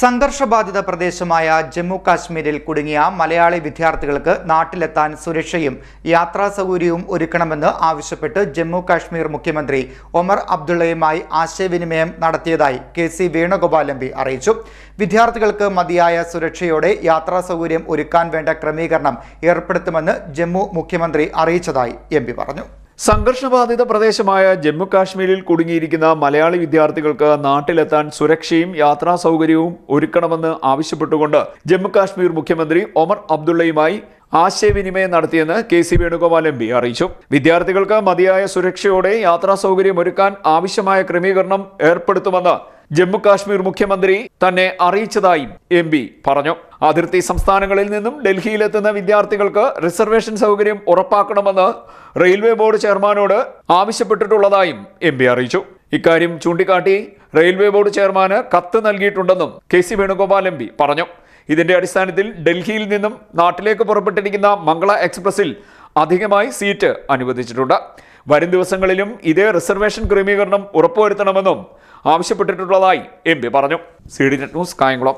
സംഘർഷബാധിത പ്രദേശമായ ജമ്മു കാശ്മീരിൽ കുടുങ്ങിയ മലയാളി വിദ്യാർത്ഥികൾക്ക് നാട്ടിലെത്താൻ സുരക്ഷയും യാത്രാ സൗകര്യവും ഒരുക്കണമെന്ന് ആവശ്യപ്പെട്ട് ജമ്മു കാശ്മീർ മുഖ്യമന്ത്രി ഒമർ അബ്ദുള്ളയുമായി ആശയവിനിമയം നടത്തിയതായി കെ സി വേണുഗോപാൽ എം അറിയിച്ചു. വിദ്യാർത്ഥികൾക്ക് മതിയായ സുരക്ഷയോടെ യാത്രാ സൗകര്യം ഒരുക്കാൻ വേണ്ട ക്രമീകരണം ഏർപ്പെടുത്തുമെന്ന് ജമ്മു മുഖ്യമന്ത്രി അറിയിച്ചതായി എം പറഞ്ഞു. സംഘർഷബാധിത പ്രദേശമായ ജമ്മു കാശ്മീരിൽ കുടുങ്ങിയിരിക്കുന്ന മലയാളി വിദ്യാർത്ഥികൾക്ക് നാട്ടിലെത്താൻ സുരക്ഷയും യാത്രാ സൗകര്യവും ഒരുക്കണമെന്ന് ആവശ്യപ്പെട്ടുകൊണ്ട് ജമ്മു കാശ്മീർ മുഖ്യമന്ത്രി ഒമർ അബ്ദുള്ളയുമായി ആശയവിനിമയം നടത്തിയെന്ന് K C Venugopal M P അറിയിച്ചു. വിദ്യാർത്ഥികൾക്ക് മതിയായ സുരക്ഷയോടെ യാത്രാ സൗകര്യം ഒരുക്കാൻ ആവശ്യമായ ക്രമീകരണം ഏർപ്പെടുത്തുമെന്ന് ജമ്മു കാശ്മീർ മുഖ്യമന്ത്രി തന്നെ അറിയിച്ചതായും എം പറഞ്ഞു. അതിർത്തി സംസ്ഥാനങ്ങളിൽ നിന്നും ഡൽഹിയിലെത്തുന്ന വിദ്യാർത്ഥികൾക്ക് റിസർവേഷൻ സൗകര്യം ഉറപ്പാക്കണമെന്ന് റെയിൽവേ ബോർഡ് ചെയർമാനോട് ആവശ്യപ്പെട്ടിട്ടുള്ളതായും എം അറിയിച്ചു. ഇക്കാര്യം ചൂണ്ടിക്കാട്ടി റെയിൽവേ ബോർഡ് ചെയർമാന് കത്ത് നൽകിയിട്ടുണ്ടെന്നും കെ സി വേണുഗോപാൽ എം പറഞ്ഞു. ഇതിന്റെ അടിസ്ഥാനത്തിൽ ഡൽഹിയിൽ നിന്നും നാട്ടിലേക്ക് പുറപ്പെട്ടിരിക്കുന്ന മംഗള എക്സ്പ്രസിൽ അധികമായി സീറ്റ് അനുവദിച്ചിട്ടുണ്ട്. വരും ദിവസങ്ങളിലും ഇതേ റിസർവേഷൻ ക്രമീകരണം ഉറപ്പുവരുത്തണമെന്നും ആവശ്യപ്പെട്ടിട്ടുള്ളതായി എം പറഞ്ഞു. C D news Kayamkulam.